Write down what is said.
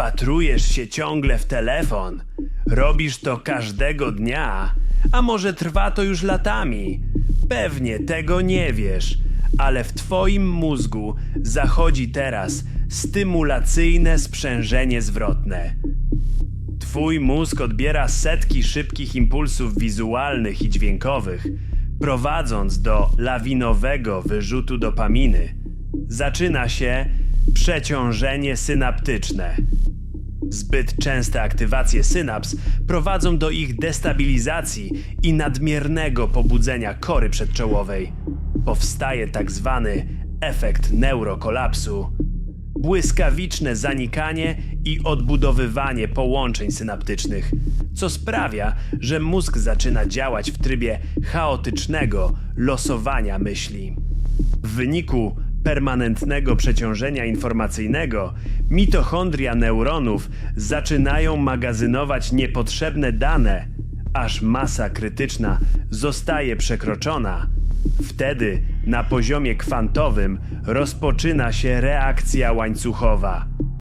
Wpatrujesz się ciągle w telefon. Robisz to każdego dnia, a może trwa to już latami. Pewnie tego nie wiesz, ale w twoim mózgu zachodzi teraz stymulacyjne sprzężenie zwrotne. Twój mózg odbiera setki szybkich impulsów wizualnych i dźwiękowych, prowadząc do lawinowego wyrzutu dopaminy. Zaczyna się przeciążenie synaptyczne. Zbyt częste aktywacje synaps prowadzą do ich destabilizacji i nadmiernego pobudzenia kory przedczołowej. Powstaje tak zwany efekt neurokolapsu błyskawiczne zanikanie i odbudowywanie połączeń synaptycznych, co sprawia, że mózg zaczyna działać w trybie chaotycznego losowania myśli. W wyniku permanentnego przeciążenia informacyjnego mitochondria neuronów zaczynają magazynować niepotrzebne dane, aż masa krytyczna zostaje przekroczona. Wtedy na poziomie kwantowym rozpoczyna się reakcja łańcuchowa.